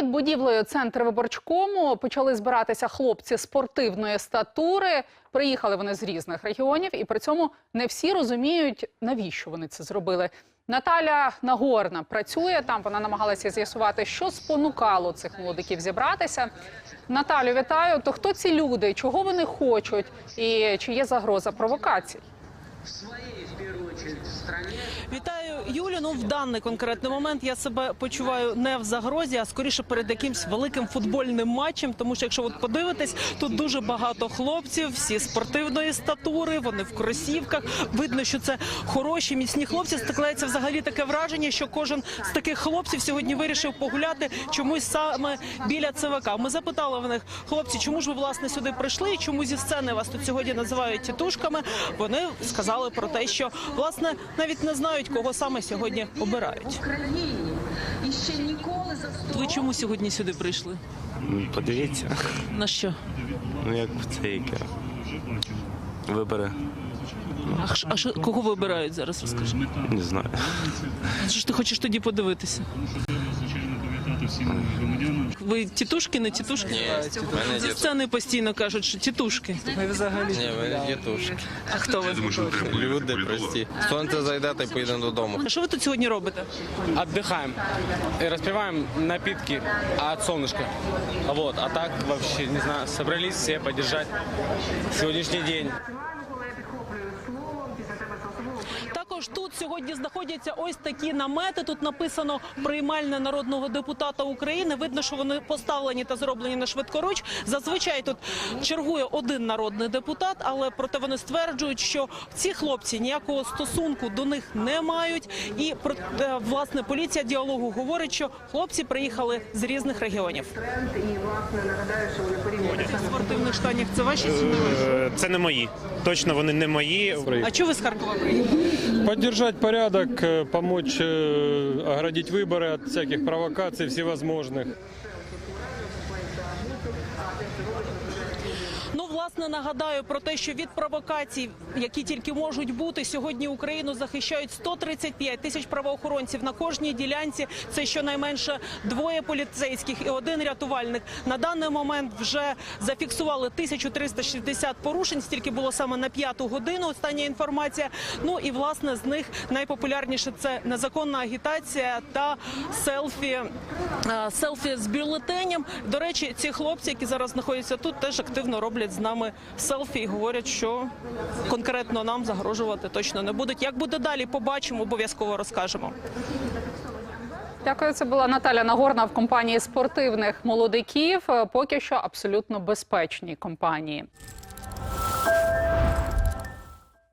Під будівлею центру виборчкому почали збиратися хлопці спортивної статури. Приїхали вони з різних регіонів, і при цьому не всі розуміють, навіщо вони це зробили. Наталя Нагорна працює там. Вона намагалася з'ясувати, що спонукало цих молодиків зібратися. Наталю, вітаю. То хто ці люди? Чого вони хочуть? І чи є загроза провокацій? Вітаю, Юлю. Ну в даний конкретний момент я себе почуваю не в загрозі, а скоріше перед якимсь великим футбольним матчем. Тому що якщо от подивитись, тут дуже багато хлопців, всі спортивної статури, вони в кросівках. Видно, що це хороші, міцні хлопці. Складається взагалі таке враження, що кожен з таких хлопців сьогодні вирішив погуляти чомусь саме біля ЦВК. Ми запитали в них, хлопці, чому ж ви власне сюди прийшли? і Чому зі сцени вас тут сьогодні називають тітушками? Вони сказали про те, що власне навіть не знають, кого саме сьогодні обирають. І ще ніколи Ви чому сьогодні сюди прийшли? Ну, Подивіться, На що? ну як це яке. Вибори, А, ш- а що кого вибирають зараз? Розкажи. не знаю. Що ж ти хочеш тоді подивитися? Ви тітушки, не тітушки? мене Зі сцени постійно кажуть, що тітушки. Ні, ви дітушки. А хто ви? Люди прості. Сонце зайде та й поїдемо додому. А що ви тут сьогодні робите? отдыхаем, и распиваем напитки от солнышка. Вот, а так вообще, не знаю, собрались все поддержать сегодняшний день. Також тут сьогодні знаходяться ось такі намети. Тут написано приймальне народного депутата України. Видно, що вони поставлені та зроблені на швидкоруч. Зазвичай тут чергує один народний депутат, але проте вони стверджують, що ці хлопці ніякого стосунку до них не мають. І проте, власне поліція діалогу говорить, що хлопці приїхали з різних регіонів. В спортивних штанях це ваші ваші? Е, Це не мої. Точно вони не мої. А чого ви з Харкова приїхали? Поддержать порядок, э, помочь э, оградить выборы от всяких провокаций всевозможных. Власне, нагадаю про те, що від провокацій, які тільки можуть бути, сьогодні Україну захищають 135 тисяч правоохоронців на кожній ділянці. Це щонайменше двоє поліцейських і один рятувальник. На даний момент вже зафіксували 1360 порушень. Стільки було саме на п'яту годину. Остання інформація. Ну і власне з них найпопулярніше це незаконна агітація та селфі, е, селфі з бюлетенем. До речі, ці хлопці, які зараз знаходяться тут, теж активно роблять з нами селфі і говорять, що конкретно нам загрожувати точно не будуть. Як буде далі, побачимо, обов'язково розкажемо. Дякую. Це була Наталя Нагорна в компанії спортивних молодиків. Поки що абсолютно безпечній компанії.